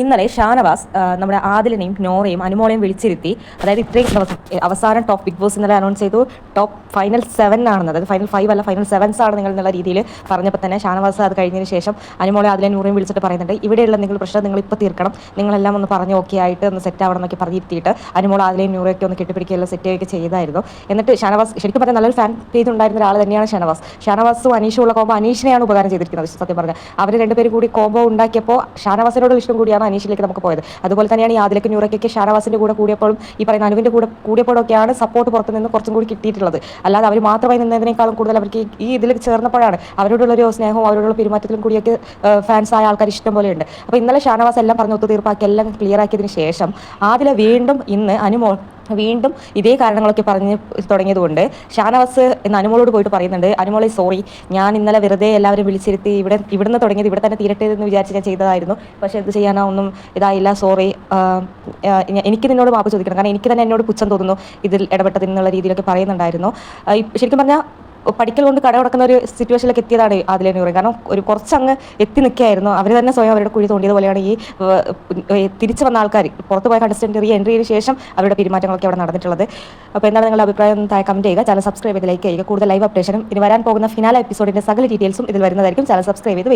ഇന്നലെ ഷാനവാസ് നമ്മുടെ ആദിലിനെയും നോറയും അനുമോളെയും വിളിച്ചിരുത്തി അതായത് ഇത്രയും അവസാനം ടോപ്പ് ബിഗ് ബോസ് ഇന്നലെ അനൗൺസ് ചെയ്തു. ടോപ്പ് ഫൈനൽ സെവൻ ആണെന്ന് അതായത് ഫൈനൽ ഫൈവ് അല്ല ഫൈനൽ സെവൻസ് ആണ് നിങ്ങൾ എന്നുള്ള രീതിയിൽ പറഞ്ഞപ്പോൾ തന്നെ ഷാനവാസ് അത് കഴിഞ്ഞതിന് ശേഷം അനുമോളെ ആദിലെ നൂറയും വിളിച്ചിട്ട് പറയുന്നുണ്ട്. ഇവിടെയുള്ള നിങ്ങൾ പ്രശ്നം നിങ്ങൾ ഇപ്പോൾ തീർക്കണം. നിങ്ങളെല്ലാം ഒന്ന് പറഞ്ഞ് ഓക്കെ ആയിട്ട് ഒന്ന് സെറ്റ് ആവണം എന്നൊക്കെ പറഞ്ഞിരുത്തിയിട്ട് അനുമോൾ ആദിലെയും നൂറയൊക്കെ ഒന്ന് കെട്ടിപ്പിടിക്കുകയെല്ലാം സെറ്റ് ചെയ്യുകയൊക്കെ ചെയ്തായിരുന്നു. എന്നിട്ട് ഷാനവാസ് ശരിക്കും പറഞ്ഞാൽ നല്ലൊരു ഫാൻ പേജ് ഉണ്ടായിരുന്ന ഒരാൾ തന്നെയാണ് ഷാനവാസ്. ഷാനവാസും അനീഷും ഉള്ള കോമ്പോ അനീഷിനെയാണ് ഉപകാരം ചെയ്തിരിക്കുന്നത് സത്യം പറഞ്ഞാൽ. അവർ രണ്ടുപേരും കൂടി കോമ്പോ ഉണ്ടാക്കിയപ്പോൾ ഷാനവാസിനോടുള്ള ഇഷ്ടം കൂടിയാണ് അനീഷിലേക്ക് നമുക്ക് പോയത്. അതുപോലെ തന്നെയാണ് ഈ ആദിലേക്ക് ന്യൂറയ്ക്കൊക്കെ ഷാനവാസിന്റെ കൂടെ കൂടിയപ്പോഴും ഈ പറയുന്ന അനുവിന്റെ കൂടെ കൂടിയപ്പോഴൊക്കെയാണ് സപ്പോർട്ട് പുറത്തു നിന്ന് കുറച്ചും കൂടി കിട്ടിയിട്ടുള്ളത്. അല്ലാതെ അവർ മാത്രമായി നിന്നതിനേക്കാളും കൂടുതൽ അവർക്ക് ഈ- ഇതിൽ ചേർന്നപ്പോഴാണ് അവരോടുള്ള ഒരു സ്നേഹവും അവരോടുള്ള പെരുമാറ്റത്തിലും കൂടിയൊക്കെ ഫാൻസ് ആയ ആൾക്കാർ ഇഷ്ടം പോലെയുണ്ട്. അപ്പോൾ ഇന്നലെ ഷാനവാസ് എല്ലാം പറഞ്ഞ് ഒത്തുതീർപ്പാക്കി എല്ലാം ക്ലിയർ ആക്കിയതിന് ശേഷം ആദില വീണ്ടും ഇന്ന് അനുമോൾ വീണ്ടും ഇതേ കാരണങ്ങളൊക്കെ പറഞ്ഞ് തുടങ്ങിയതുകൊണ്ട് ഷാനവാസ് എന്ന് അനുമോളോട് പോയിട്ട് പറയുന്നുണ്ട് അനുമോളെ സോറി ഞാൻ ഇന്നലെ വെറുതെ എല്ലാവരും വിളിച്ചിരുത്തി ഇവിടെ ഇവിടുന്ന് തുടങ്ങിയത് ഇവിടെ തന്നെ തീരട്ടെ എന്ന് വിചാരിച്ച് ഞാൻ ചെയ്തതായിരുന്നു. പക്ഷേ എന്ത് ചെയ്യാനോ? ഒന്നും ഇതായില്ല സോറി എനിക്ക് നിന്നോട് മാപ്പ് ചോദിക്കണം. കാരണം എനിക്ക് തന്നെ എന്നോട് പുച്ഛം തോന്നുന്നു ഇതിൽ ഇടപെട്ടതിനുള്ള രീതിയിലൊക്കെ പറയുന്നുണ്ടായിരുന്നു. ശരിക്കും പറഞ്ഞാൽ പഠിക്കൽ കൊണ്ട് കട കടമുടക്കുന്ന ഒരു സിറ്റുവേഷനിലേക്ക് എത്തിയതാണ് അതിലെ നൂറ്. കാരണം ഒരു കുറച്ചങ്ങ് എത്തി നിൽക്കുകയായിരുന്നു. അവർ തന്നെ സ്വയം അവരുടെ കുഴി തോണ്ടിയത് പോലെയാണ് ഈ തിരിച്ചു വന്ന ആൾക്കാർ. പുറത്ത് പോയ കണ്ടസ്റ്റന്റ് റീ എൻട്രിന് ശേഷം അവരുടെ പെരുമാറ്റങ്ങളൊക്കെ അവിടെ നടന്നിട്ടുള്ളത്. അപ്പോൾ എന്താണ് നിങ്ങളുടെ അഭിപ്രായം? താഴെ കമന്റ് ചെയ്യുക. ചാനൽ സബ്സ്ക്രൈബ് ചെയ്ത് ലൈക്ക് ചെയ്യുക. കൂടുതൽ ലൈവ് അപ്ഡേഷനും ഇനി വരാൻ പോകുന്ന ഫിനാല എപ്പിസോഡിന്റെ സകല ഡീറ്റെയിൽസും ഇതിൽ വരുന്നതായിരിക്കും. ചാനൽ സബ്സ്ക്രൈബ് ചെയ്ത്